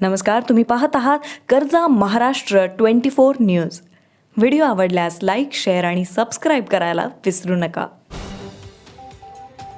नमस्कार तुम्ही पाहत आहात कर्जा Maharashtra twenty four news. Video आवडल्यास लाईक शेअर आणि सबस्क्राईब करायला विसरू नका.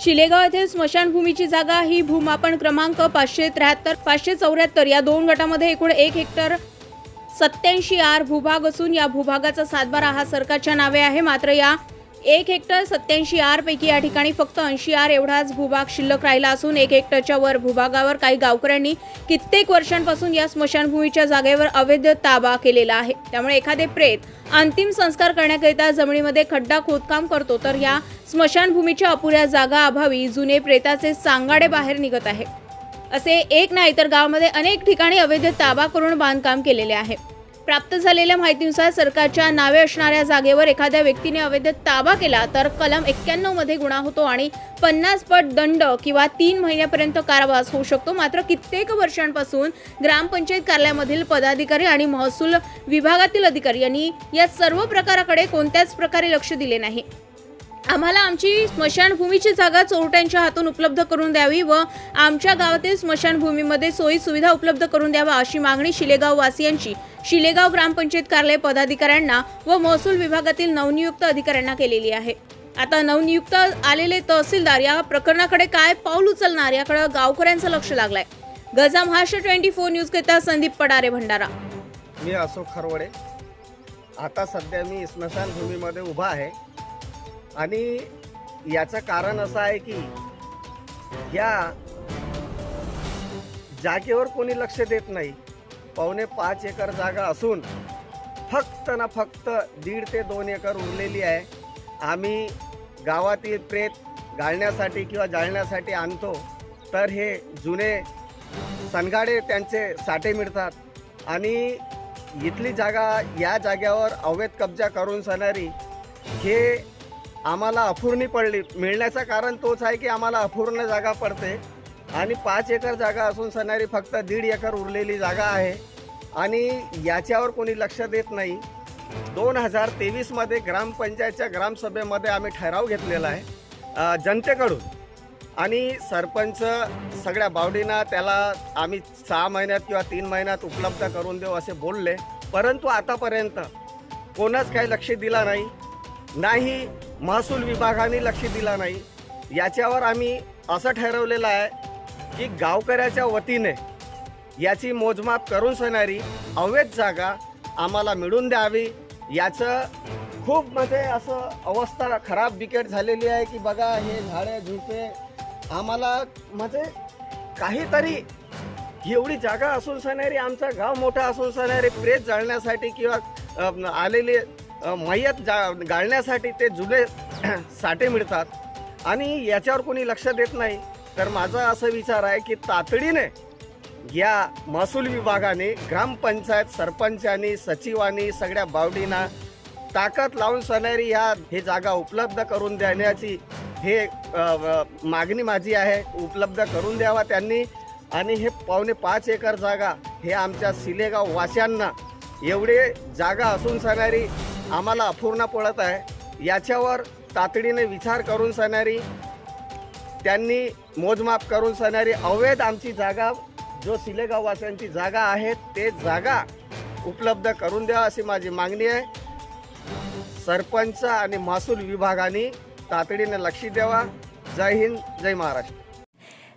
शिलेगाव येथील स्मशानभूमीची जागा ही भूमापन क्रमांक पाचशे त्र्याहत्तर पाचशे चौऱ्याहत्तर या दोन गटामध्ये एकूण एक हेक्टर सत्याऐंशी आर भूभाग असून या भूभागाचा सातबारा हा सरकारच्या नावे आहे. मात्र या एक हेक्टर सत्याऐंशी आर पैकी या ठिकाणी फक्त ऐंशी आर एवढाच भूभाग शिल्लक राहिला असून एक हेक्टरच्या वर भूभागावर काही गावकऱ्यांनी कित्येक वर्षांपासून या स्मशानभूमीच्या जागेवर अवैध ताबा केलेला आहे. त्यामुळे एखादे प्रेत अंतिम संस्कार करण्याकरिता जमिनीमध्ये खड्डा खोदकाम करतो तर या स्मशानभूमीच्या अपुऱ्या जागा अभावी जुने प्रेताचे सांगाडे बाहेर निघत आहे. असे एक नाही तर गावामध्ये अनेक ठिकाणी अवैध ताबा करून बांधकाम केलेले आहे. प्राप्त झालेल्या माहितीनुसार सरकारच्या नावे असणाऱ्या जागेवर एखाद्या व्यक्तीने अवैध ताबा केला तर कलम एक्क्याण्णवमध्ये गुन्हा होतो आणि पन्नास पट दंड किंवा तीन महिन्यापर्यंत कारावास होऊ शकतो. मात्र कित्येक वर्षांपासून ग्रामपंचायत कार्यालयामधील पदाधिकारी आणि महसूल विभागातील अधिकारी यांनी या सर्व प्रकाराकडे कोणत्याच प्रकारे लक्ष दिले नाही. आम्हाला आमची स्मशानभूमीची जागा चोरट्यांच्या हातून उपलब्ध करून द्यावी व आमच्या गावातील स्मशानभूमीमध्ये सोयी सुविधा उपलब्ध करून द्यावा अशी मागणी शिलेगाव वासियांची शिलेगाव ग्रामपंचायत कार्यालय पदाधिकाऱ्यांना व महसूल विभागातील नवनियुक्त अधिकाऱ्यांना केलेली आहे. आता नवनियुक्त आलेले तहसीलदार या प्रकरणाकडे काय पाऊल उचलणार याकडे गावकऱ्यांचं लक्ष लागलंय. गजा महाराष्ट्र ट्वेंटी फोर न्यूज करता संदीप पडारे भंडारा. मी अशोक खरवडे. आता सध्या मी स्मशानभूमीमध्ये उभा आहे. आणि याचं कारण असं आहे की या जागेवर कोणी लक्ष देत नाही. पावणे पाच एकर जागा असून फक्त ना फक्त दीड ते दोन एकर उरलेली आहे. आम्ही गावातील प्रेत गाळण्यासाठी किंवा जाळण्यासाठी आणतो. तर हे जुने सनगाडे त्यांचे साठे मिळतात. आणि इथली जागा या जाग्यावर अवैध कब्जा करून सणारी हे आम्हाला अपूर्णी पडली. मिळण्याचं कारण तोच आहे की आम्हाला अपूर्ण जागा पडते. आणि पाच एकर जागा असून सणारी फक्त दीड एकर उरलेली जागा आहे. आणि याच्यावर कोणी लक्ष देत नाही. दोन हजार तेवीसमध्ये ग्रामपंचायतच्या ग्रामसभेमध्ये आम्ही ठराव घेतलेला आहे जनतेकडून. आणि सरपंच सगळ्या बावडींना त्याला आम्ही सहा महिन्यात किंवा तीन महिन्यात उपलब्ध करून देऊ असे बोलले. परंतु आतापर्यंत कोणाच काही लक्ष दिला नाही. नाही महसूल विभागाने लक्ष दिला नाही. याच्यावर आम्ही असं ठरवलेलं आहे की गावकऱ्याच्या वतीने याची मोजमाप करून सणारी अवैध जागा आम्हाला मिळून द्यावी. याचं खूप म्हणजे असं अवस्था खराब बिकट झालेली आहे की बघा हे झाडे झुडपे आम्हाला म्हणजे काहीतरी एवढी जागा असून सणारी आमचा गाव मोठा असून सणारी प्रेत जाळण्यासाठी किंवा आलेली आलेले अ, मयत जा गाळण्यासाठी ते जुने साठे मिळतात. आणि याच्यावर कोणी लक्ष देत नाही. तर माझा असं विचार आहे की तातडीने या महसूल विभागाने ग्रामपंचायत सरपंचांनी सचिवांनी सगळ्या बावडींना ताकद लावून सणारी ह्या हे जागा उपलब्ध करून देण्याची हे मागणी माझी आहे. उपलब्ध करून द्यावा त्यांनी. आणि हे पावणे पाच एकर जागा हे आमच्या सिलेगाव वासियांना एवढे जागा असून सणारी आम्हाला अपूर्ण पडत आहे. याच्यावर तातडीने विचार करून सणारी त्यांनी मोजमाप करून सणारी अवैध आमची जागा जो सिलेगाववासियांची जागा आहे ते जागा उपलब्ध करून द्या अशी माझी मागणी आहे. सरपंच आणि महसूल विभागाने तातडीने लक्ष द्यावा. जय हिंद जय महाराष्ट्र.